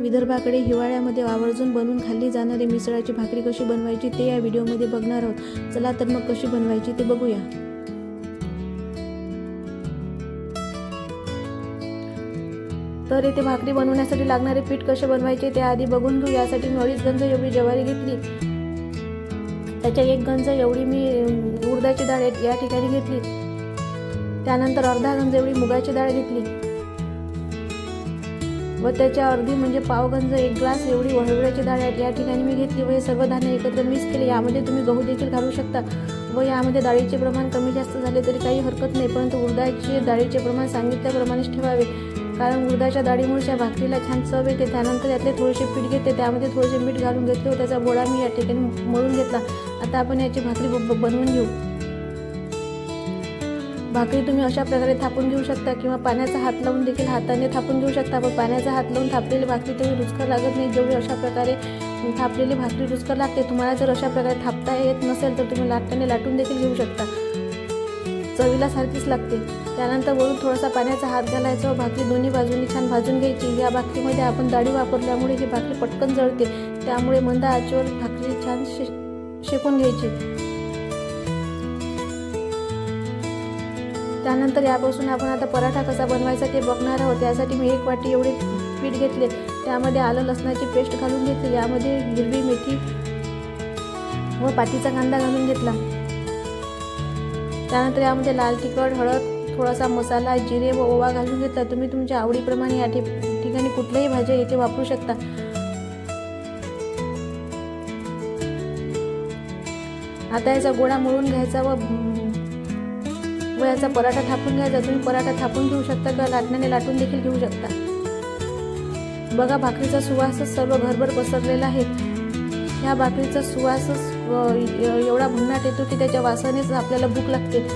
विदर्भाकडे हिवाळ्यामध्ये आवर्जून बनवून खाल्ली जाणारी मिसळाची भाकरी कशी बनवायची ते या व्हिडिओमध्ये बघणार आहोत. चला तर मग कशी बनवायची ते बघूया. तर इथे भाकरी बनवण्यासाठी लागणारे पीठ कसे बनवायचे ते आधी बघून घेऊ. यासाठी मी अडीच गंज एवढी ज्वारी घेतली. त्याच्या एक गंज एवढी मी उडदाची डाळ या ठिकाणी घेतली. त्यानंतर अर्धा गंज एवढी मुगाची डाळ घेतली. व त्याच्या अर्धी म्हणजे पावगंज एक ग्लास एवढी हरभऱ्याची डाळ या या ठिकाणी मी घेतली व हे सर्व धान्य एकत्र मिक्स केले. यामध्ये तुम्ही गहू देखील घालू शकता व यामध्ये डाळीचे प्रमाण कमी जास्त झाले तरी काही हरकत नाही परंतु उडदाचे डाळीचे प्रमाण सांगितल्याप्रमाणेच ठेवावे. कारण उडदाच्या डाळीमुळे त्या भाकरीला छान चव येते. त्यानंतर यातले थोडेसे पीठ घेते. त्यामध्ये थोडेसे मीठ घालून घेतले व त्याचा गोळा मी या ठिकाणी मळून घेतला. आता आपण याची भाकरी बनवून घेऊ. भाकरी तुम्ही अशा प्रकारे थापून घेऊ शकता किंवा पाण्याचा हात लावून देखील हाताने थापून घेऊ शकता. पण पाण्याचा हात लावून थापलेली भाकरी तेवढी रुचकर लागत नाही. जेवढी अशा प्रकारे थापलेली भाकरी रुचकर लागते तुम्हाला जर अशा प्रकारे थापता येत नसेल तर तुम्ही लाटाने लाटून देखील घेऊ शकता. चवीला सारखीच लागते. त्यानंतर वरून थोडासा पाण्याचा हात घालायचा व भाकरी दोन्ही बाजूंनी छान भाजून घ्यायची. या भाकरीमध्ये आपण डाळी वापरल्यामुळे ही भाकरी पटकन जळते. त्यामुळे मंद आचेवर भाकरी छान शे शेकून घ्यायची. त्यानंतर यापासून आपण आता पराठा कसा बनवायचा ते बघणार आहोत. त्यासाठी मी एक वाटी एवढे पीठ घेतले. त्यामध्ये आलं लसणाची पेस्ट घालून घेतली. यामध्ये हिरवी मेथी व पातीचा कांदा घालून घेतला. त्यानंतर यामध्ये लाल तिखट हळद थोडासा मसाला जिरे व ओवा घालून घेतला. तुम्ही तुमच्या आवडीप्रमाणे या ठिकाणी कुठल्याही भाज्या इथे वापरू शकता. आता याचा गोळा मळून घ्यायचा व वयाचा पराठा थापून घ्यायचा तुम्ही पराठा थापून घेऊ शकता किंवा लाटण्याने लाटून देखील घेऊ शकता. बघा भाकरीचा सुवासच सर्व घरभर पसरलेला आहे. ह्या भाकरीचा सुवासच एवढा भन्नाट येतो की त्याच्या वासानेच आपल्याला भूक लागते.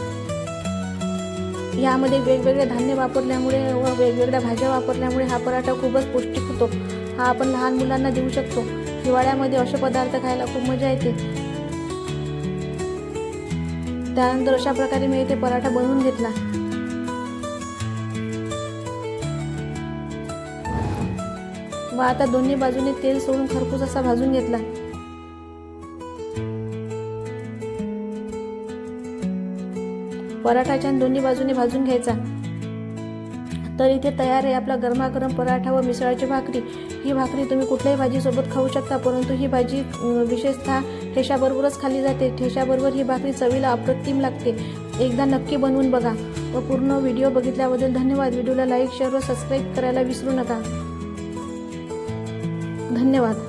यामध्ये वेगवेगळे धान्य वापरल्यामुळे व वेगवेगळ्या भाज्या वापरल्यामुळे हा पराठा खूपच पौष्टिक होतो. हा आपण लहान मुलांना देऊ शकतो. हिवाळ्यामध्ये असे पदार्थ खायला खूप मजा येते. त्यानंतर अशा प्रकारे मी इथे पराठा बनवून घेतला. व आता दोन्ही बाजूने तेल सोडून खरपूस असा भाजून घेतला. पराठाच्या दोन्ही बाजूने भाजून घ्यायचा. तर इथे तयार आहे आपला गरमागरम पराठा व मिसळाची भाकरी. ही भाकरी तुम्ही कुठल्याही भाजीसोबत खाऊ शकता परंतु ही भाजी विशेषतः ठेशाबरोबरच खाल्ली जाते. ठेशाबरोबर ही भाकरी चवीला अप्रतिम लागते. एकदा नक्की बनवून बघा. व पूर्ण व्हिडिओ बघितल्याबद्दल धन्यवाद. व्हिडिओला लाईक शेअर व सबस्क्राईब करायला विसरू नका. धन्यवाद.